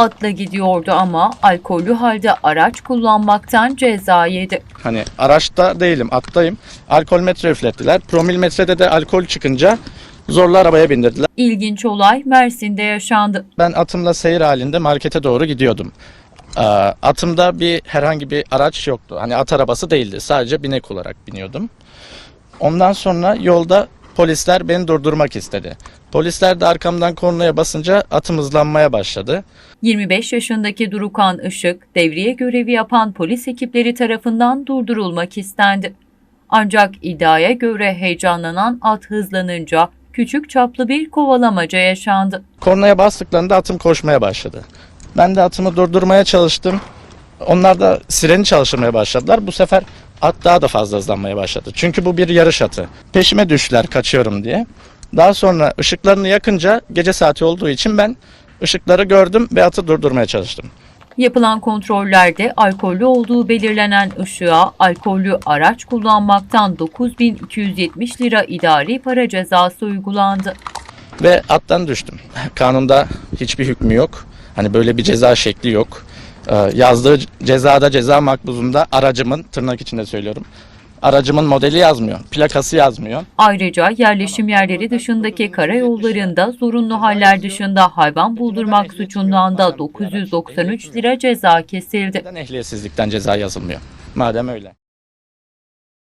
Atla gidiyordu ama alkollü halde araç kullanmaktan ceza yedi. Hani araçta değilim, attayım. Alkol metre üflettiler. Promil metrede de alkol çıkınca zorla arabaya bindirdiler. İlginç olay Mersin'de yaşandı. Ben atımla seyir halinde markete doğru gidiyordum. Atımda bir herhangi bir araç yoktu. Hani at arabası değildi. Sadece binek olarak biniyordum. Ondan sonra yolda polisler beni durdurmak istedi. Polisler de arkamdan kornaya basınca atım hızlanmaya başladı. 25 yaşındaki Durukan Işık, devriye görevi yapan polis ekipleri tarafından durdurulmak istendi. Ancak iddiaya göre heyecanlanan at hızlanınca küçük çaplı bir kovalamaca yaşandı. Kornaya bastıklarında atım koşmaya başladı. Ben de atımı durdurmaya çalıştım. Onlar da sireni çalıştırmaya başladılar. Bu sefer at daha da fazla hızlanmaya başladı. Çünkü bu bir yarış atı. Peşime düştüler kaçıyorum diye. Daha sonra ışıklarını yakınca gece saati olduğu için ben ışıkları gördüm ve atı durdurmaya çalıştım. Yapılan kontrollerde alkollü olduğu belirlenen ışığa alkollü araç kullanmaktan 9270 lira idari para cezası uygulandı. Ve attan düştüm. Kanunda hiçbir hükmü yok. Hani böyle bir ceza şekli yok. Ee, yazdığı cezada ceza makbuzunda aracımın tırnak içinde söylüyorum. Aracımın modeli yazmıyor. Plakası yazmıyor. Ayrıca yerleşim yerleri dışındaki karayollarında zorunlu haller dışında hayvan buldurmak suçundan da 993 lira ceza kesildi. Neden ehliyetsizlikten ceza yazılmıyor? Madem öyle.